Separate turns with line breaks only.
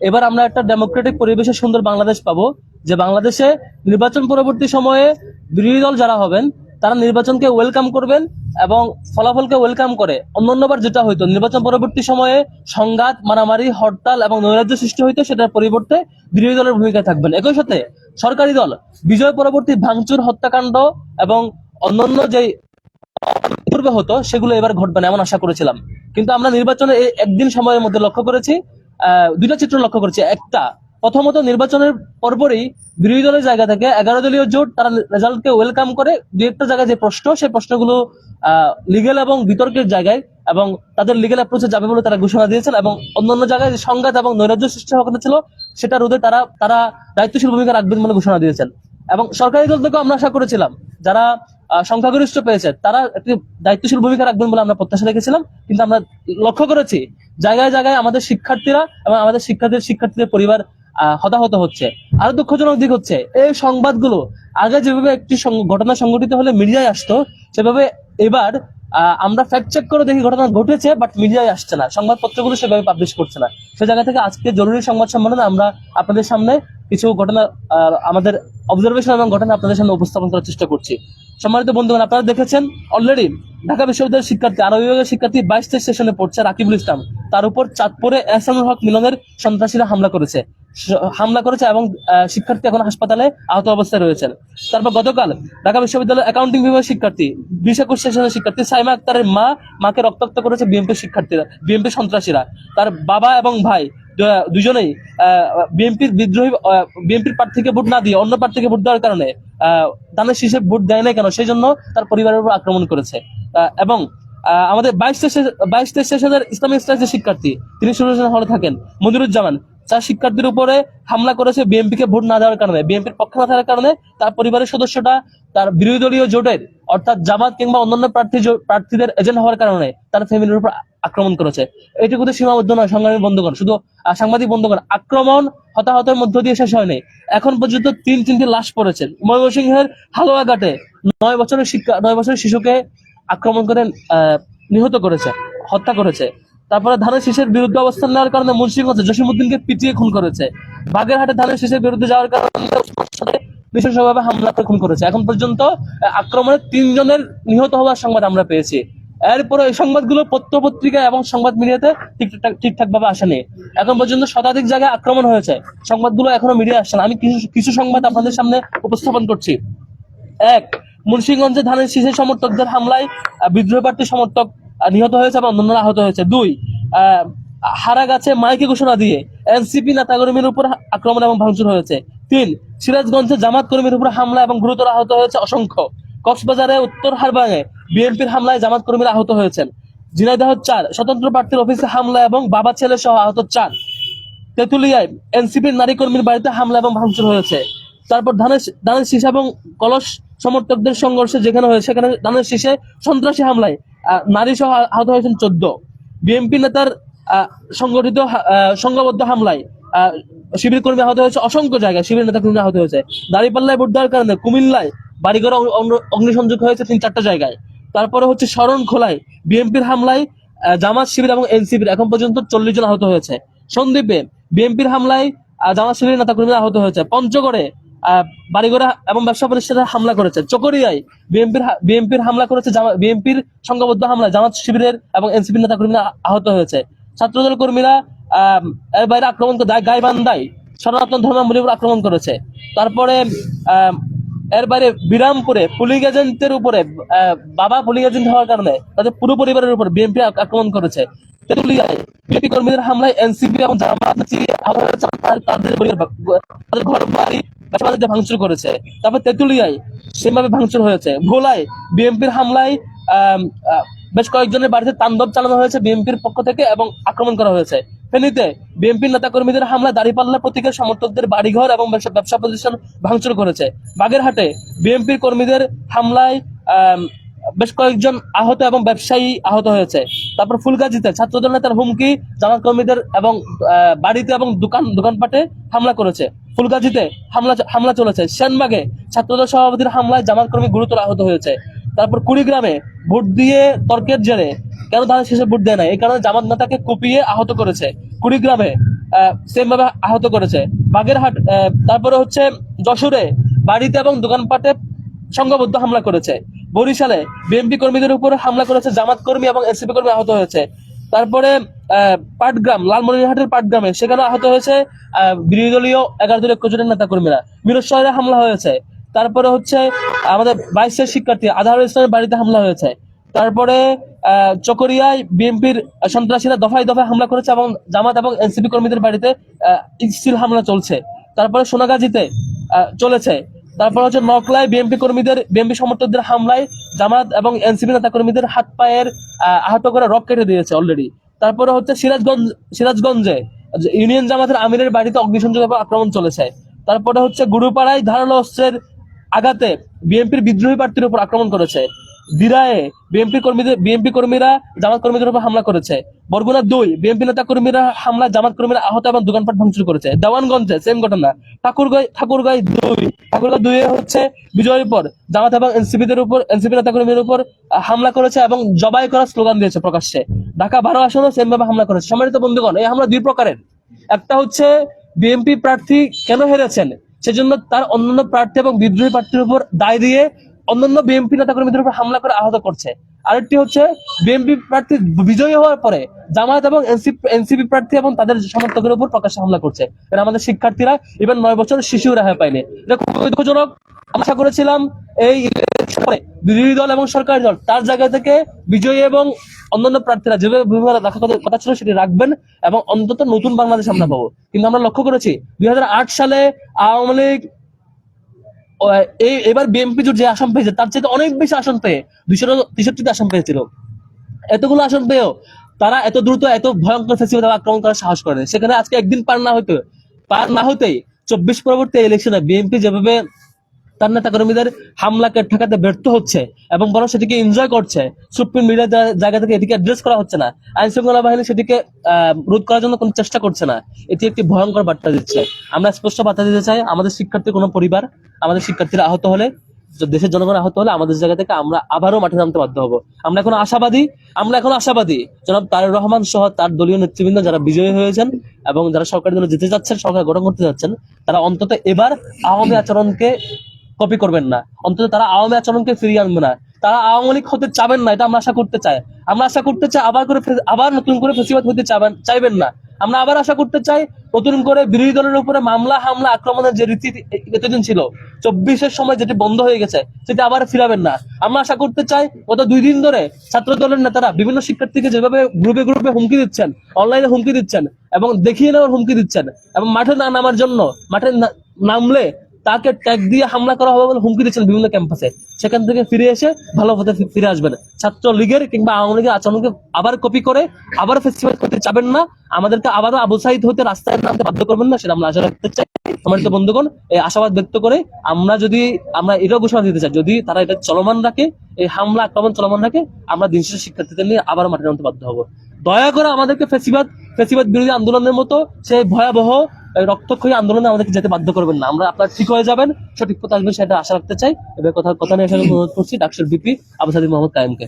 এবার আমরা একটা ডেমোক্রেটিক পরিবেশে সুন্দর বাংলাদেশ পাবো, যে বাংলাদেশে নির্বাচন পরবর্তী সময়ে বিরোধী দল যারা হবেন, তারা নির্বাচনকে ওয়েলকাম করবেন এবং ফলাফলকে ওয়েলকাম করে। অন্যান্যবার যেটা হইতো, নির্বাচন পরবর্তী সময়ে সংঘাত, মারামারি, হরতাল এবং নৈরাজ্য সৃষ্টি হইতো, সেটার পরিবর্তে বিরোধী দলের ভূমিকায় থাকবেন। একই সাথে সরকারি দল, বিজয় পরবর্তী ভাঙচুর, হত্যাকাণ্ড এবং অন্যান্য যে পূর্বে হতো, সেগুলো এবার ঘটবে না, এমন আশা করেছিলাম। কিন্তু আমরা নির্বাচনে একদিন সময়ের মধ্যে লক্ষ্য করেছি দুইটা চিত্র লক্ষ্য করেছি। একটা, প্রথমত নির্বাচনের পরপরই বিরোধী দলের জায়গা থেকে এগারো দলীয় জোট তারা রেজাল্টকে ওয়েলকাম করে দু একটা জায়গায় যে প্রশ্ন, সেই প্রশ্নগুলো লিগেল এবং বিতর্কের জায়গায় এবং তাদের লিগেল অ্যাপ্রোচে যাবে বলে তারা ঘোষণা দিয়েছেন এবং অন্যান্য জায়গায় যে সংঘাত এবং নৈরাজ্য সৃষ্টি হওয়ার ছিল, সেটা রোধে তারা তারা দায়িত্বশীল ভূমিকা রাখবেন বলে ঘোষণা দিয়েছেন। এবং সরকারি দল থেকেও আমরা আশা করেছিলাম, যারা সংখ্যাগরিষ্ঠ পেয়েছে। তারা একটি দায়িত্বশীল ভূমিকা রাখবেন বলে আমরা প্রত্যাশা রেখেছিলাম, কিন্তু আমরা লক্ষ্য করেছি, জায়গায় জায়গায় আমাদের শিক্ষার্থীরা এবং আমাদের শিক্ষার্থীদের শিক্ষার্থীদের পরিবার হতাহত হচ্ছে। আরও দুঃখজনক দিক হচ্ছে, এই সংবাদগুলো আগে যেভাবে একটি ঘটনা সংঘটিত হলে মিডিয়ায় আসতো, সেভাবে এবার আমরা ফ্যাক্ট চেক করে দেখি ঘটনা ঘটেছে বাট মিডিয়ায় আসছে না। সংবাদপত্রগুলো সেভাবে পাবলিশ করছে না। সে জায়গা থেকে আজকে জরুরি সংবাদ সম্মেলনে আমরা আপনাদের সামনে কিছু ঘটনা আমাদের অবজারভেশন এবং ঘটনা আপনাদের সামনে উপস্থাপন করার চেষ্টা করছি। সম্মানিত বন্ধুগণ, আপনারা দেখেছেন অলরেডি ঢাকা বিশ্ববিদ্যালয়ের শিক্ষার্থী আরও বিভাগের শিক্ষার্থী বাইশ সেশনে পড়ছে রাকিবুল ইসলাম। তার উপর চাঁদপুরে এহসানুল হক মিলনের সন্ত্রাসীরা হামলা করেছে। হামলা করেছে এবং শিক্ষার্থী এখন হাসপাতালে আহত অবস্থায় রয়েছেন। তারপর গতকাল ঢাকা বিশ্ববিদ্যালয়ের অ্যাকাউন্টিং বিভাগের শিক্ষার্থী, বিশ একুশ সেশনের শিক্ষার্থী সাইমা আক্তারের মা মাকে রক্তাক্ত করেছে বিএনপি শিক্ষার্থীরা বিএনপি সন্ত্রাসীরা। তার বাবা এবং ভাই দুজনেই বিএনপির বিদ্রোহী বিএনপির প্রার্থীকে ভোট না দিয়ে অন্য প্রার্থীকে ভোট দেওয়ার কারণে দানের শীষে ভোট দেয় না কেন? সেই জন্য তার পরিবারের উপর আক্রমণ করেছে। এবং আমাদের বাইশ বাইশ তেইশ সেশনের ইসলামিক স্টাডিজের শিক্ষার্থী, তিনি সুরজন হলে থাকেন, মনিরুজ্জামান। চার শিক্ষার্থীর উপরে হামলা করেছে বিএনপি কে ভোট না দেওয়ার কারণে, বিএনপির পক্ষে না থাকার কারণে তার পরিবারের সদস্যটা তার বিরোধী দলীয় জোটের, অর্থাৎ জামাত কিংবা অন্যান্য প্রার্থী প্রার্থীদের এজেন্ট হওয়ার কারণে তার ফ্যামিলির উপর আক্রমণ করেছে। এইটুকুতে সীমাবদ্ধ নয়, সংগ্রামী বন্ধুগণ, শুধু সাংবাদিক বন্ধুগণ, আক্রমণ হতাহতের মধ্য দিয়ে শেষ হয়নি। এখন পর্যন্ত তিন তিনটি লাশ পড়েছেন। ময়মনসিংহের হালুয়াঘাটে নয় বছরের শিক্ষা, নয় বছরের শিশুকে আক্রমণ করে নিহত করেছে, হত্যা করেছে। তারপরে ধানের শীষের বিরুদ্ধে অবস্থান নেওয়ার কারণে মুন্সিগঞ্জে জসিমুদ্দিনকে পিটিয়ে খুন করেছে। বাগেরহাটে ধানের শীষের বিরুদ্ধে যাওয়ার কারণে নৃশংসভাবে হামলা করে খুন করেছে। এখন পর্যন্ত আক্রমণে তিনজনের নিহত হওয়ার সংবাদ আমরা পেয়েছি। এরপরে এই সংবাদগুলো পত্র পত্রিকা এবং সংবাদ মিডিয়াতে ঠিকঠাক ঠিকঠাক ভাবে আসেনি। এখন পর্যন্ত শতাধিক জায়গায় আক্রমণ হয়েছে। সংবাদগুলো এখনও মিডিয়া আসছে না। আমি কিছু কিছু সংবাদ আপনাদের সামনে উপস্থাপন করছি। এক মুন্সিগঞ্জে ধানের শীষের সমর্থকদের হামলায় বিদ্রোহী প্রার্থী সমর্থক নিহত হয়েছে এবং অন্যান্যরা আহত হয়েছে। দুই হারা গাছে মাইকে ঘোষণা দিয়ে এনসিপি নেতাকর্মীর উপর আক্রমণ এবং ভাঙচুর হয়েছে। তিন, সিরাজগঞ্জে জামাত কর্মীর উপর হামলা এবং গুরুতর আহত হয়েছে অসংখ্য। কক্সবাজারে উত্তর হারবাঙে বিএনপির হামলায় জামাত কর্মীরা আহত হয়েছেন। ঝিনাইদহ চার, স্বতন্ত্র প্রার্থীর অফিসে হামলা এবং বাবা ছেলে সহ আহত চার। তেঁতুলিয়ায় এনসিপির নারী কর্মীর বাড়িতে হামলা এবং ভাঙচুর হয়েছে। তারপর ধানের ধানের শীষ এবং কলস সমর্থকদের সংঘর্ষে যেখানে হয়েছে, সেখানে ধানের শীষে সন্ত্রাসী হামলায় নারী সহ আহত হয়েছেন চোদ্দ। বিএনপি নেতার সংগঠিত সংঘবদ্ধ হামলায় শিবির কর্মী আহত হয়েছে অসংখ্য জায়গায়, শিবির নেতা কর্মী আহত হয়েছে। দাঁড়িপাল্লায় ভোট দেওয়ার কারণে কুমিল্লায় বাড়িঘর অগ্নি- অগ্নি- অগ্নিসংযোগ হয়েছে তিন, চারটা জায়গায়। তারপরে হচ্ছে শরণ খোলায় বিএনপির হামলায় জামাত শিবির এবং এনসিপির এখন পর্যন্ত চল্লিশ জন আহত হয়েছে। সন্দ্বীপে বিএনপির হামলায় জামাত শিবির নেতা কর্মীরা আহত হয়েছে। পঞ্চগড়ে বাড়িঘরে এবং ব্যবসা প্রতিষ্ঠানে হামলা করেছে। চকরিয়ায় বিএনপির বিএনপির হামলা করেছে বিএনপির সংঘবদ্ধ হামলায় জামাত শিবিরের এবং এনসিপির নেতা কর্মীরা আহত হয়েছে। ছাত্রদল কর্মীরা এর বাইরে আক্রমণ করে গাইবান্ধায় সনাতন ধর্মাবলীর আক্রমণ করেছে। তারপরে এর বাইরে বিরামপুরে পুলিং এজেন্টের উপরে বাবা পুলিং এজেন্ট হওয়ার কারণে তাদের পুরো পরিবারের উপর বিএনপি আক্রমণ করেছে। কর্মীদের হামলায় এনসিপি এবং জামাত তাদের ঘর বাড়ি বাণিজ্য ভাঙচুর করেছে, তারপর তেঁতুলিয়ায় সেভাবে ভাঙচুর হয়েছে। ভোলায় বিএনপির হামলায় বেশ কয়েকজনের বাড়িতে তাণ্ডব চালানো হয়েছে বিএনপির পক্ষ থেকে এবং আক্রমণ করা হয়েছে। ফেনীতে বিএনপির নেতাকর্মীদের হামলা দাঁড়িপাল্লা প্রতীকের সমর্থকদের বাড়িঘর এবং ব্যবসা প্রতিষ্ঠান ভাঙচুর করেছে। বাগেরহাটে বিএনপির কর্মীদের হামলায় বেশ কয়েকজন আহত এবং ব্যবসায়ী আহত হয়েছে। তারপর ফুলগাজীতে ছাত্রদল নেতার হুমকি, জামাত কর্মীদের এবং বাড়িতে এবং দোকান, দোকানপাটে হামলা করেছে। ফুলগাজীতে হামলা হামলা চলেছে। সেনবাগে ছাত্রদল সভাপতির হামলায় জামাত কর্মী গুরুতর আহত হয়েছে। তারপর কুড়িগ্রামে ভোট দিয়ে তর্কের জেরে কেন ধানের শেষে ভোট দেয় না এই কারণে জামাত নেতাকে কুপিয়ে আহত করেছে। কুড়িগ্রামে সেম ভাবে আহত করেছে। বাগেরহাট তারপরে হচ্ছে যশোরে বাড়িতে এবং দোকানপাটে সংঘবদ্ধ হামলা করেছে। বরিশালে বিএনপি কর্মীদের উপর হামলা করেছে জামাত কর্মী এবং এনসিপি কর্মী আহত হয়েছে। তারপরে পাটগ্রাম, লালমনিরহাটের পাটগ্রামে সেখানে আহত হয়েছে বিরোধী দলীয় এগারো দলীয় একজনের নেতা কর্মীরা মিরজ শহরে হামলা হয়েছে। তারপরে হচ্ছে, আমাদের বাইশের শিক্ষার্থী আধার ইসলামের বাড়িতে হামলা হয়েছে। তারপরে চকরিয়ায় বিএনপির সন্ত্রাসীরা দফায় দফায় হামলা করেছে এবং জামাত এবং এনসিপি কর্মীদের বাড়িতে স্টিল হামলা চলছে। তারপরে সোনাগাজীতে চলেছে। তারপর হচ্ছে নকলায় বিএনপি কর্মীদের বিএনপি সমর্থকদের হামলায় জামাত এবং এনসিপি নেতা কর্মীদের হাত পায়ের আহ, আহত করে রক কেটে দিয়েছে অলরেডি তারপরে হচ্ছে সিরাজগঞ্জ সিরাজগঞ্জে ইউনিয়ন জামাতের আমিরের বাড়িতে অগ্নিসংযোগ আক্রমণ চলেছে। তারপরে হচ্ছে গুরুপাড়ায় ধারালো অস্ত্রের আঘাতে বিএনপির বিদ্রোহী প্রার্থীর উপর আক্রমণ করেছে। দিরায়ে বিএনপি কর্মীদের বিএনপি কর্মীরা, জামাত কর্মীদের উপর হামলা করেছে। বরগুনা দুই বিএনপি নেতা কর্মীরা হামলা জামাত কর্মীরা আহত এবং দোকানপাট ভাঙচুর করেছে। দেওয়ানগঞ্জে সেম ঘটনা। ঠাকুরগাঁই ঠাকুরগাঁই দুই। ঠাকুরগাঁই দুই হচ্ছে বিজয়ের পর জামাত এবং এনসিপিদের উপর, এনসিপি নেতা কর্মীদের উপর হামলা করেছে এবং জবাই করার স্লোগান দিয়েছে প্রকাশ্যে। ঢাকা বারো আসনেও সেম ভাবে হামলা করেছে। সম্মানিত বন্ধুগণ, এই হামলা দুই প্রকারের। একটা হচ্ছে বিএনপি প্রার্থী কেন হেরেছেন? সেজন্য তার অন্যান্য প্রার্থী এবং বিদ্রোহী প্রার্থীর উপর দায় দিয়ে অন্যান্য বিএনপি নেতা কর্মীদের উপর হামলা করে আহত করছে। আরেকটি হচ্ছে বিএনপি প্রার্থী বিজয়ী হওয়ার পরে জামায়াত এবং এনসিপি প্রার্থী এবং তাদের সমর্থকের উপর প্রকাশ্যে হামলা করছে। এটা আমাদের শিক্ষার্থীরা ইভেন নয় বছর শিশু রেহাই পায়নি। এটা খুবই দুঃখজনক। আশা করেছিলাম এই বিরোধী দল এবং সরকারি দল তার জায়গা থেকে বিজয়ী এবং অন্যান্য প্রার্থীরা যেভাবে ভূমিকা কথা- ছিল সেটি রাখবেন এবং অন্তত নতুন বাংলাদেশ আমরা পাবো। কিন্তু আমরা লক্ষ্য করেছি, দুই হাজার আট সালে আওয়ামী লীগ এই, এবার বিএনপি জোট যে আসন পেয়েছে, তার চেয়ে অনেক বেশি আসন পেয়ে দুইশো তেষট্টিতে আসন পেয়েছিল। এতগুলো আসন পেয়েও তারা এত দ্রুত, এত ভয়ঙ্কর ফেসিবাদ আক্রমণ করার সাহস করে সেখানে আজকে একদিন পার না হইতে, পার না হতেই চব্বিশ পরবর্তী ইলেকশনে বিএনপি যেভাবে তার নেতা কর্মীদের হামলাকে ঠেকাতে ব্যর্থ হচ্ছে এবং বরং সেটিকে এনজয় করছে। সুপ্রিম মিডিয়ার জায়গা থেকে এটিকে অ্যাড্রেস করা হচ্ছে না। আইন শৃঙ্খলা বাহিনী সেটিকে রোধ করার জন্য কোনো চেষ্টা করছে না। এটি একটি ভয়ঙ্কর বার্তা দিচ্ছে। আমরা স্পষ্ট বার্তা দিতে চাই, আমাদের শিক্ষার্থী কোনো পরিবার, আমাদের শিক্ষার্থীরা আহত হলে, দেশের জনগণ আহত হলে আমাদের জায়গা থেকে আমরা আবারও মাঠে নামতে বাধ্য হব। আমরা এখন আশাবাদী, আমরা এখন আশাবাদী। জনাব তারেক রহমান সহ তার দলীয় নেতৃবৃন্দ যারা বিজয়ী হয়েছেন এবং যারা সরকারের জন্য যেতে যাচ্ছেন, সরকার গঠন করতে যাচ্ছেন, তারা অন্তত এবার আওয়ামী আচরণকে কপি করবেন না। অন্তত তারা আওয়ামী আচরণকে ফিরিয়ে আনবে না। তারা আওয়ামী লীগ হতে চাবেন না, এটা আমরা আশা করতে চাই। আমরা আশা করতে চাই আবার করে আবার নতুন করে ফেসিবাদ হতে চাবেন চাইবেন না। আমরা আবার আশা করতে চাই নতুন করে বিরোধী দলের উপরে মামলা, হামলা, আক্রমণের যে রীতি এতদিন ছিল, চব্বিশের সময় যেটি বন্ধ হয়ে গেছে, সেটি আবার ফিরাবেন না। আমরা আশা করতে চাই গত দুই দিন ধরে ছাত্র দলের নেতারা বিভিন্ন শিক্ষার্থীকে যেভাবে গ্রুপে গ্রুপে হুমকি দিচ্ছেন অনলাইনে হুমকি দিচ্ছেন এবং দেখিয়ে নেওয়ার হুমকি দিচ্ছেন এবং মাঠে না নামার জন্য মাঠে নামলে তাকে ট্যাগ দিয়ে হামলা করা হবে বলে হুমকি দিচ্ছেন বিভিন্ন ক্যাম্পাসে সেখান থেকে ফিরে এসে ভালো পথে ফিরে আসবেন। ছাত্র লীগের কিংবা আওয়ামী লীগের আচরণকে আবার কপি করে, আবার ফেস্টিভ্যাল করতে চাবেন না। আমাদেরকে আবারও আবু সাইদ হতে রাস্তায় নামতে বাধ্য করবেন না, সেটা আমরা আশা রাখতে চাই। সম্মানিত বন্ধুগণ, এই আশাবাদ ব্যক্ত করে আমরা যদি, আমরা এটাও ঘোষণা দিতে চাই, যদি তারা এটা চলমান রাখে, এই হামলা, আক্রমণ চলমান রাখে, আমরা দিন শেষে শিক্ষার্থীদের নিয়ে আবার মাঠে নামতে বাধ্য হব। দয়া করে আমাদেরকে ফেসিবাদ ফেসিবাদ বিরোধী আন্দোলনের মতো সেই ভয়াবহ রক্তক্ষয়ী আন্দোলনে আমাদেরকে যেতে বাধ্য করবেন না। আমরা আপনার ঠিক হয়ে যাবেন, সঠিক পথে আসবেন, সেটা আশা রাখতে চাই। এবার কথা কথা নিয়ে করছি ডাক্তার বিপি আবু সাদি মোহাম্মদ কায়েমকে।